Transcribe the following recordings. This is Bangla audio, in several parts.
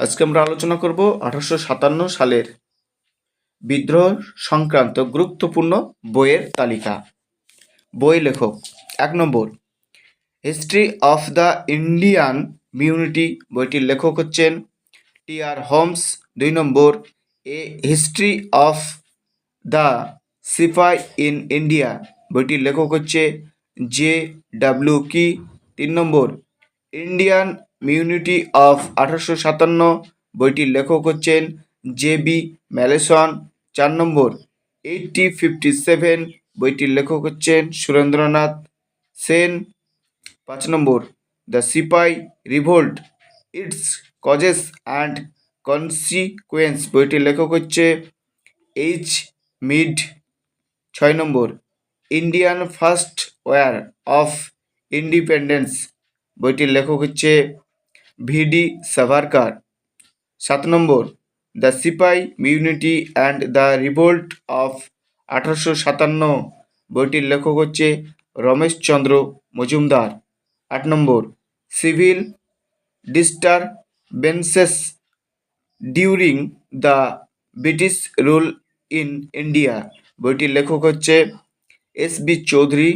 আজকে আমরা আলোচনা করব আঠারোশো সাতান্ন সালের বিদ্রোহ সংক্রান্ত গুরুত্বপূর্ণ বইয়ের তালিকা। বই লেখক, এক নম্বর history of the Indian mutiny বইটির লেখক হচ্ছেন টি আর হোমস। দুই নম্বর a history of the sepoy in India বইটির লেখক হচ্ছে জে ডাব্লিউ কি। তিন নম্বর ইন্ডিয়ান মিউনিটি অফ আঠারোশো সাতান্ন বইটির লেখক হচ্ছেন জে বি ম্যালেসন। চার নম্বর, এইটটি ফিফটি সেভেন বইটির লেখক হচ্ছেন সুরেন্দ্রনাথ সেন। পাঁচ নম্বর, the sepoy revolt, its causes and consequence বইটির লেখক হচ্ছে এইচ মিড। ছয় নম্বর, Indian first war of independence বইটির লেখক হচ্ছে ভিডি সাভারকার। সাত নম্বর, the sepoy mutiny and the revolt of আঠারোশো সাতান্ন বইটির লেখক হচ্ছে রমেশচন্দ্র মজুমদার। আট নম্বর, civil disturbances during the British rule in India. বইটির লেখক হচ্ছে এস বি চৌধুরী।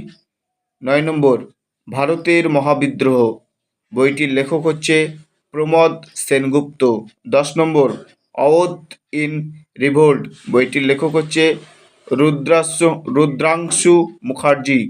নয় নম্বর, ভারতের মহাবিদ্রোহ। বইটির লেখক হচ্ছে প্রমোদ সেনগুপ্ত। দশ নম্বর অওধ ইন রিভোল্ট। বইটির লেখক হচ্ছে রুদ্রাশ রুদ্রাংশু মুখার্জি।